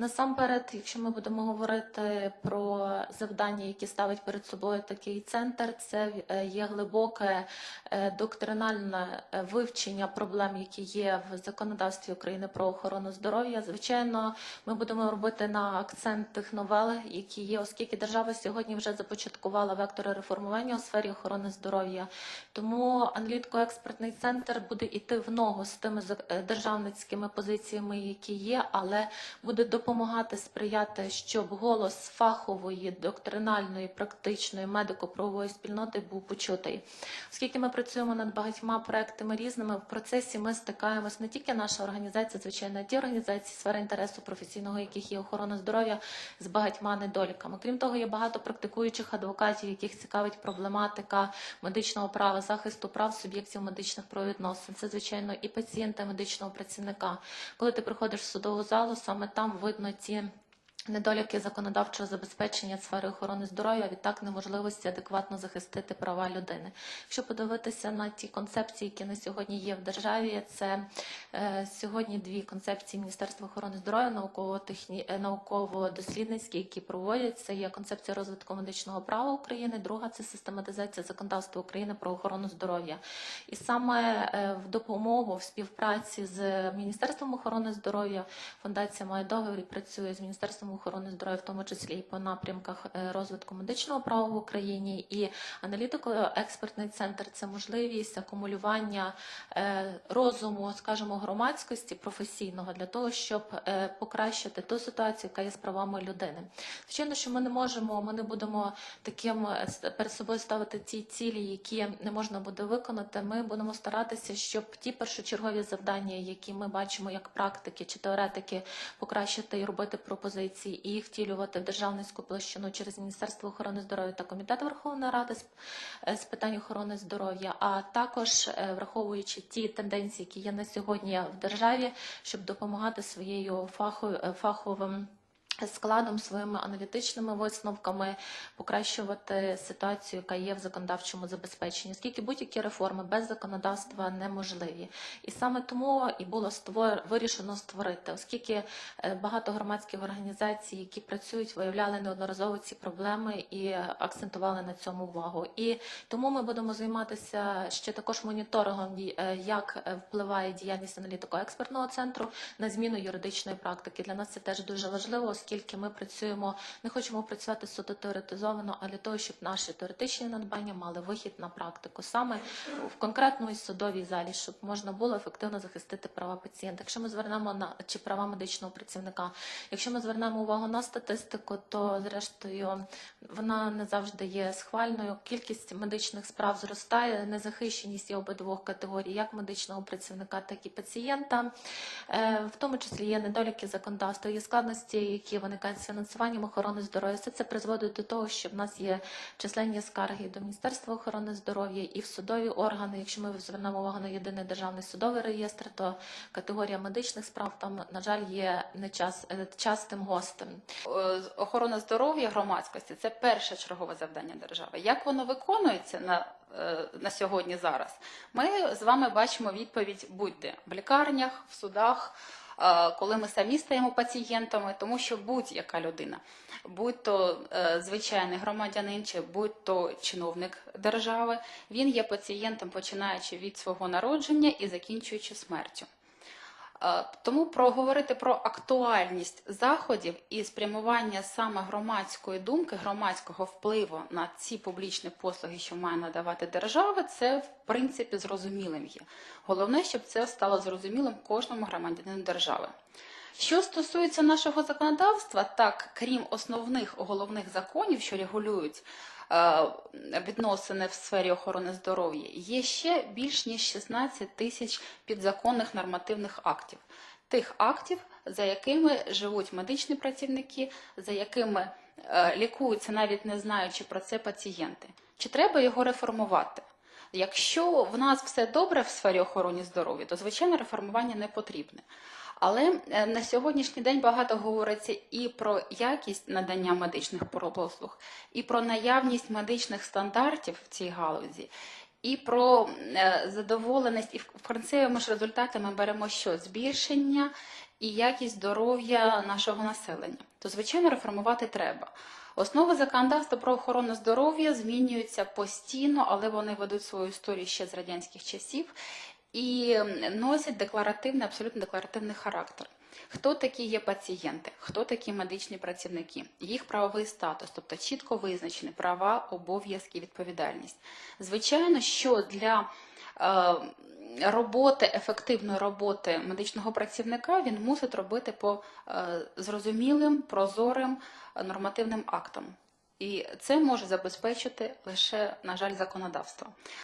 Насамперед, якщо ми будемо говорити про завдання, які ставить перед собою такий центр, це е, є глибоке е, доктринальне е, вивчення проблем, які є в законодавстві України про охорону здоров'я. Звичайно, ми будемо робити на акцент тих новел, які є, оскільки держава сьогодні вже започаткувала вектори реформування у сфері охорони здоров'я. Тому аналітико-експертний центр буде йти в ногу з тими державницькими позиціями, які є, але буде допомагати сприяти, щоб голос фахової, доктринальної, практичної, медико-правової спільноти був почутий. Оскільки ми працюємо над багатьма проектами різними, в процесі ми стикаємось не тільки наша організація, звичайно, ті організації сфери інтересу професійного, яких є охорона здоров'я з багатьма недоліками. Крім того, є багато практикуючих адвокатів, яких цікавить проблематика медичного права, захисту прав суб'єктів медичних правовідносин. Це звичайно і пацієнта, медичного працівника. Коли ти приходиш в судову залу, саме там видно ті. Недоліки законодавчого забезпечення сфери охорони здоров'я, відтак неможливості адекватно захистити права людини. Якщо подивитися на ті концепції, які на сьогодні є в державі, це е, сьогодні дві концепції Міністерства охорони здоров'я, е, науково-дослідницькі, які проводять. Це є концепція розвитку медичного права України. Друга це систематизація законодавства України про охорону здоров'я. І саме е, в допомогу в співпраці з Міністерством охорони здоров'я фундація має договір і працює з Міністерством здоров'я, в тому числі і по напрямках е, розвитку медичного права в Україні. І аналітико-експертний центр це можливість акумулювання е, розуму, скажімо, громадськості професійного для того, щоб е, покращити ту ситуацію, яка є з правами людини. Звичайно, що ми не можемо, ми не будемо таким перед собою ставити ті цілі, які не можна буде виконати. Ми будемо старатися, щоб ті першочергові завдання, які ми бачимо як практики чи теоретики, покращити і робити пропозиції і їх втілювати в державницьку площину через Міністерство охорони здоров'я та Комітет Верховної Ради з, е, питань охорони здоров'я, а також е, враховуючи ті тенденції, які є на сьогодні в державі, щоб допомагати своєю е, фаховим складом, своїми аналітичними висновками покращувати ситуацію, яка є в законодавчому забезпеченні, оскільки будь-які реформи без законодавства неможливі. І саме тому і було створ... вирішено створити, оскільки е, багато громадських організацій, які працюють, виявляли неодноразово ці проблеми і акцентували на цьому увагу. І тому ми будемо займатися ще також моніторингом, е, як е, впливає діяльність аналітико-експертного центру на зміну юридичної практики. Для нас це теж дуже важливо, оскільки ми працюємо, не хочемо працювати суто теоретизовано, а для того, щоб наші теоретичні надбання мали вихід на практику, саме в конкретній судовій залі, щоб можна було ефективно захистити права пацієнта. Якщо ми звернемо на чи права медичного працівника, якщо ми звернемо увагу на статистику, то зрештою вона не завжди є схвальною. Кількість медичних справ зростає, незахищеність є обидвох категорій, як медичного працівника, так і пацієнта. Е, В тому числі є недоліки законодавства, є складності, які виникають з фінансуванням охорони здоров'я. Все це призводить до того, що в нас є численні скарги до Міністерства охорони здоров'я і в судові органи. Якщо ми звернемо увагу на єдиний державний судовий реєстр, то категорія медичних справ там, на жаль, є не час, е, частим гостем. Е, Охорона здоров'я громадськості це перше чергове завдання держави. Як воно виконується на, е, на сьогодні зараз? Ми з вами бачимо відповідь будь-де в лікарнях, в судах. Е, Коли ми самі стаємо пацієнтами, тому що будь-яка людина, будь то е, звичайний громадянин, чи будь то чиновник держави, він є пацієнтом, починаючи від свого народження і закінчуючи смертю. Е, Тому проговорити про актуальність заходів і спрямування саме громадської думки, громадського впливу на ці публічні послуги, що має надавати держава, це в принципі зрозумілим є. Головне, щоб це стало зрозумілим кожному громадянину держави. Що стосується нашого законодавства, так крім основних головних законів, що регулюють е, відносини в сфері охорони здоров'я, є ще більш ніж 16 тисяч підзаконних нормативних актів. Тих актів, за якими живуть медичні працівники, за якими е, лікуються, навіть не знаючи про це пацієнти. Чи треба його реформувати? Якщо в нас все добре в сфері охорони здоров'я, то звичайно реформування не потрібне. Але е, на сьогоднішній день багато говориться і про якість надання медичних послуг, і про наявність медичних стандартів в цій галузі, і про е, задоволеність. І в принципі ми ж результати ми беремо що? Збільшення і якість здоров'я нашого населення, то звичайно реформувати треба. Основи законодавства про охорону здоров'я змінюються постійно, але вони ведуть свою історію ще з радянських часів і носять декларативний, абсолютно декларативний характер. Хто такі є пацієнти, хто такі медичні працівники, їх правовий статус, тобто чітко визначені права, обов'язки, відповідальність. Звичайно, що для е, роботи, ефективної роботи медичного працівника він мусить робити по е, зрозумілим, прозорим нормативним актам. І це може забезпечити лише, на жаль, законодавство.